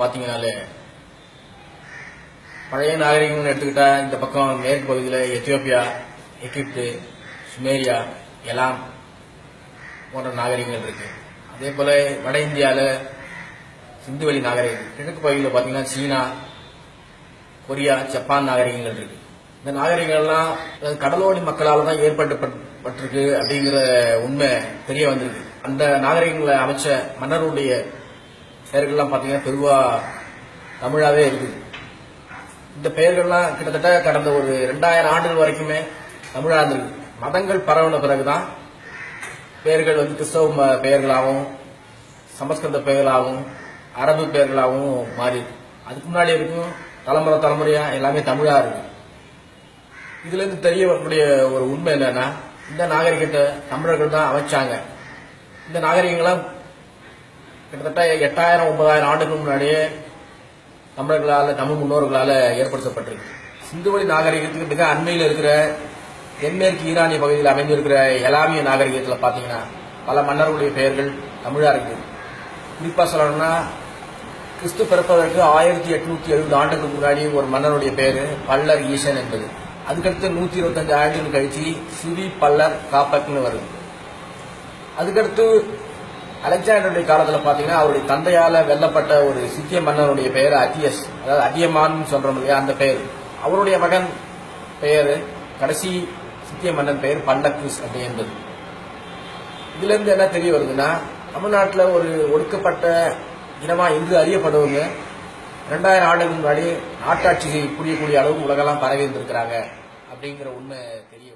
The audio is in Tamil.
பார்த்தீங்கனாலே பழைய நாகரிகம்னு எடுத்துக்கிட்டா இந்த பக்கம் மேற்கு பகுதியில் எத்தியோப்பியா எகிப்து சுமேரியா எலாம் போன்ற நாகரிகங்கள் இருக்கு. அதே போல வட இந்தியாவில் சிந்துவெளி நாகரிகம் கிழக்கு பகுதியில் பார்த்தீங்கன்னா சீனா கொரியா ஜப்பான் நாகரிகங்கள் இருக்கு. இந்த நாகரிகங்கள்லாம் கடலோடி மக்களால் தான் ஏற்பட்டுப்பட்டிருக்கு அப்படிங்கிற உண்மை தெரிய வந்திருக்கு. அந்த நாகரிகங்களை அமைச்ச மன்னருடைய பெயர்கள்லாம் பார்த்தீங்கன்னா பெருவா தமிழாகவே இருக்குது. இந்த பெயர்கள்லாம் கிட்டத்தட்ட கடந்த ஒரு ரெண்டாயிரம் ஆண்டுகள் வரைக்குமே தமிழாக இருந்திருக்கு. மதங்கள் பரவின பிறகுதான் பெயர்கள் வந்து கிறிஸ்தவ ம- பெயர்களாகவும் சமஸ்கிருத பெயர்களாகவும் அரபு பெயர்களாகவும் மாறி அதுக்கு முன்னாடி வரைக்கும் தலைமுறை தலைமுறையாக எல்லாமே தமிழாக இருக்கு. இதுலேருந்து தெரிய வரக்கூடிய ஒரு உண்மை என்னன்னா இந்த நாகரிகத்தை தமிழர்கள் தான் அமைச்சாங்க. இந்த நாகரிகங்கள்லாம் கிட்டத்தட்ட எட்டாயிரம் ஒன்பதாயிரம் ஆண்டுகள் முன்னாடியே தமிழர்களால் தமிழ் முன்னோர்களால் ஏற்படுத்தப்பட்டிருக்கு. சிந்துவெளி நாகரிகத்துக்கு மிக அண்மையில் இருக்கிற தென்மேற்கு ஈரானிய பகுதியில் அமைந்திருக்கிற எலாமிய நாகரிகத்தில் பார்த்தீங்கன்னா பல மன்னர்களுடைய பெயர்கள் தமிழாக இருக்குது. குறிப்பாக சொல்லணும்னா கிறிஸ்து பிறப்பதற்கு ஆயிரத்தி எட்நூத்தி எழுபது ஆண்டுகளுக்கு முன்னாடி ஒரு மன்னருடைய பெயர் பல்லர் ஈசன் என்பது. அதுக்கடுத்து நூற்றி இருபத்தஞ்சு ஆண்டுகள் கழிச்சு சிவி பல்லர் காப்பக்னு வருது. அதுக்கடுத்து அலெக்சாண்டருடைய காலத்துல பாத்தீங்கன்னா அவருடைய தந்தையால வெல்லப்பட்ட ஒரு சித்திய மன்னனுடைய பெயர் அத்தியஸ். அதாவது அதியமான் சொல்றோம் இல்லையா அந்த பெயர். அவருடைய மகன் பெயர் கடைசி சித்திய மன்னன் பெயர் பல்லக்குஸ் அப்படி என்பது இதுல இருந்து என்ன தெரிய வருதுன்னா தமிழ்நாட்டில் ஒரு ஒடுக்கப்பட்ட இனமா இன்று அறியப்படுவங்க. ரெண்டாயிரம் ஆண்டுகளுக்கு முன்னாடி நாட்டாட்சி புரியக்கூடிய அளவுக்கு உலகெல்லாம் பரவி இருந்திருக்கிறாங்க அப்படிங்கிற உண்மை தெரிய